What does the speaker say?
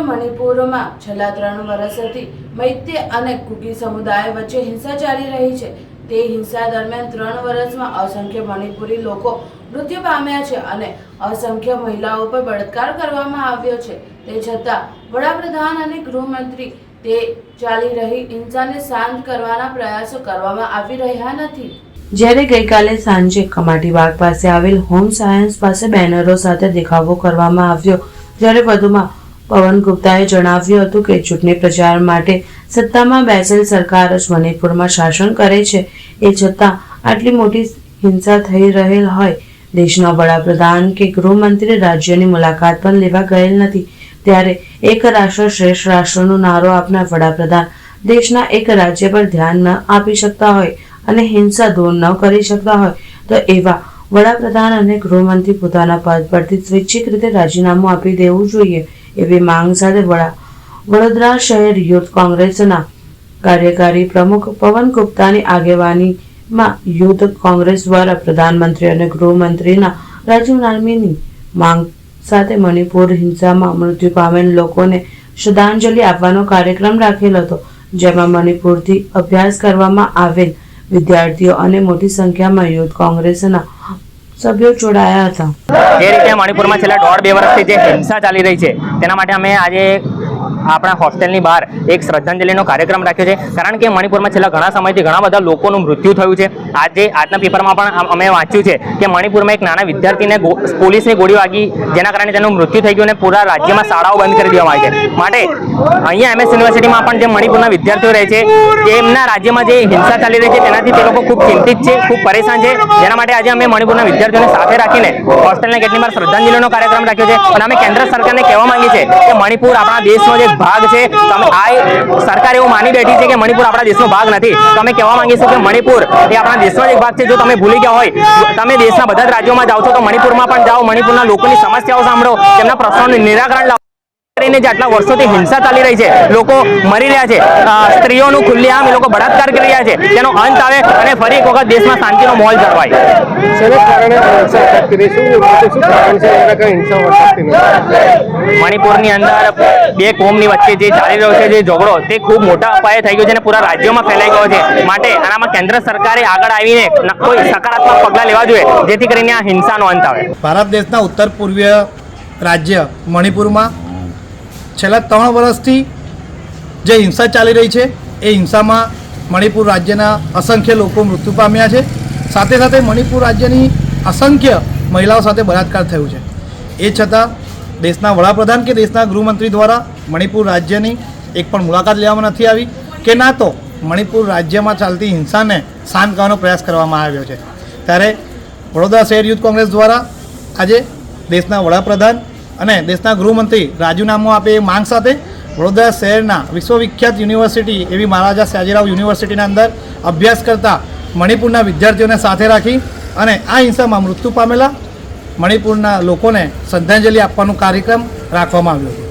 મણિપુરમાં છેલ્લા ત્રણ વર્ષથી મૈત્ય અને કુકી સમુદાય વચ્ચે હિંસા ચાલી રહી છે. તે હિંસા દરમિયાન ત્રણ વર્ષમાં અસંખ્ય મણિપુરી લોકો મૃત્યુ પામ્યા છે અને અસંખ્ય મહિલાઓ પર બળાત્કાર કરવામાં આવ્યો છે. તે છતાં વડાપ્રધાન અને ગૃહમંત્રી તે ચાલી રહી હિંસાને શાંત કરવાના પ્રયાસો કરવામાં આવી રહ્યા નથી. જ્યારે ગઈકાલે સાંજે કમાટી બાગ પાસે આવેલ હોમ સાયન્સ પાસે બેનરો સાથે દેખાવો કરવામાં આવ્યો, જ્યારે વધુમાં પવન ગુપ્તાએ જણાવ્યું હતું કે ચૂંટણી પ્રચાર માટે સત્તામાં બેસેલ સરકાર જ મણિપુરમાં શાસન કરે છે. એ છતાં આટલી મોટી હિંસા થઈ રહેલ હોય, દેશના વડાપ્રધાન કે ગૃહમંત્રી રાજ્યની મુલાકાત પણ લેવા ગયેલ નથી. ત્યારે એક રાષ્ટ્ર શ્રેષ્ઠ રાષ્ટ્રનો નારો આપનાર વડાપ્રધાન દેશના એક રાજ્ય પર ધ્યાન ન આપી શકતા હોય અને હિંસા દૂર ન કરી શકતા હોય, તો એવા વડાપ્રધાન અને ગૃહમંત્રી પોતાના પદ પરથી સ્વૈચ્છિક રીતે રાજીનામું આપી દેવું જોઈએ. એવી માંગ સાથે વડા વડોદરા શહેર યુથ કોંગ્રેસના કાર્યકારી પ્રમુખ પવન ગુપ્તાની આગેવાનીમાં યુથ કોંગ્રેસ દ્વારા પ્રધાનમંત્રી અને ગૃહમંત્રીના રાજીનામાની માંગ સાથે મણિપુર હિંસામાં મૃત્યુ પામેલ લોકોને શ્રદ્ધાંજલિ આપવાનો કાર્યક્રમ રાખેલ હતો, જેમાં મણિપુરથી અભ્યાસ કરવામાં આવેલ વિદ્યાર્થીઓ અને મોટી સંખ્યામાં યુથ કોંગ્રેસના સભ્યો જોડાયા હતા. જે રીતે મણિપુરમાં છેલ્લા દોઢ બે વર્ષથી જે હિંસા ચાલી રહી છે, તેના માટે અમે આજે આપણા હોસ્ટેલની બહાર એક શ્રદ્ધાંજલિનો કાર્યક્રમ રાખ્યો છે. કારણ કે મણિપુરમાં છેલ્લા ઘણા સમયથી ઘણા બધા લોકોનું મૃત્યુ થયું છે. આજે આજના પેપરમાં પણ અમે વાંચ્યું છે કે મણિપુરમાં એક નાના વિદ્યાર્થીને પોલીસની ગોળી વાગી, જેના કારણે તેનું મૃત્યુ થઈ ગયું અને પૂરા રાજ્યમાં શાળાઓ બંધ કરી દેવામાં આવી છે. માટે અહીંયા એમએસ યુનિવર્સિટીમાં પણ જે મણિપુરના વિદ્યાર્થીઓ રહે છે, તેમના રાજ્યમાં જે હિંસા ચાલી રહી છે, તેનાથી તે લોકો ખૂબ ચિંતિત છે, ખૂબ પરેશાન છે. જેના માટે આજે અમે મણિપુરના વિદ્યાર્થીઓને સાથે રાખીને હોસ્ટેલને કેટલી વાર શ્રદ્ધાંજલિનો કાર્યક્રમ રાખ્યો છે. અને અમે કેન્દ્ર સરકારને કહેવા માંગીએ છીએ કે મણિપુર આપણા દેશનો જે એક ભાગ છે તમે આ સરકાર એવું માની બેઠી છે કે મણિપુર આપણા દેશનો ભાગ નથી. તો અમે કહેવા માંગીશું કે મણિપુર એ આપણા દેશનો જ એક ભાગ છે જો તમે ભૂલી ગયા હોય. તમે દેશના બધા જ રાજ્યોમાં જાઓ છો તો મણિપુરમાં પણ જાઓ મણિપુરના લોકોની સમસ્યાઓ સાંભળો તેમના પ્રશ્નોનું નિરાકરણ લાવો. કરીને જે આટલા વર્ષોથી હિંસા ચાલી રહી છે લોકો મરી રહ્યા છે સ્ત્રીઓનું ખુલ્લેઆમ એ લોકો બળાત્કાર કરી રહ્યા છે તેનો અંત આવે અને ફરી એક વખત દેશમાં શાંતિનો માહોલ જળવાય. મણિપુરની અંદર બે કોમની વચ્ચે જે ચાલી રહ્યો છે જે ઝઘડો તે ખૂબ મોટા અપાયે થઈ ગયો છે અને પૂરા રાજ્યોમાં ફેલાઈ ગયો છે. માટે આનામાં કેન્દ્ર સરકારે આગળ આવીને ન- કોઈ સકારાત્મક પગલાં લેવા જોઈએ જેથી કરીને આ હિંસાનો અંત આવે. ભારત દેશના ઉત્તર પૂર્વીય રાજ્ય મણિપુરમાં છેલ્લા ત્રણ વર્ષથી જે હિંસા ચાલી રહી છે, એ હિંસામાં મણિપુર રાજ્યના અસંખ્ય લોકો મૃત્યુ પામ્યા છે. સાથે સાથે મણિપુર રાજ્યની અસંખ્ય મહિલાઓ સાથે બળાત્કાર થયો છે. એ છતાં દેશના વડાપ્રધાન કે દેશના ગૃહમંત્રી દ્વારા મણિપુર રાજ્યની એક પણ મુલાકાત લેવામાં નથી આવી કે ના તો મણિપુર રાજ્યમાં ચાલતી હિંસાને શાંત કરવાનો પ્રયાસ કરવામાં આવ્યો છે. ત્યારે વડોદરા શહેર યુથ કોંગ્રેસ દ્વારા આજે દેશના વડાપ્રધાન અને દેશના ગૃહમંત્રી રાજીનામું આપે એ માંગ સાથે વડોદરા શહેરના વિશ્વવિખ્યાત યુનિવર્સિટી એવી મહારાજા સાજીરાવ યુનિવર્સિટીના અંદર અભ્યાસ કરતા મણિપુરના વિદ્યાર્થીઓને સાથે રાખી અને આ હિંસામાં મૃત્યુ પામેલા મણિપુરના લોકોને શ્રદ્ધાંજલિ આપવાનો કાર્યક્રમ રાખવામાં આવ્યો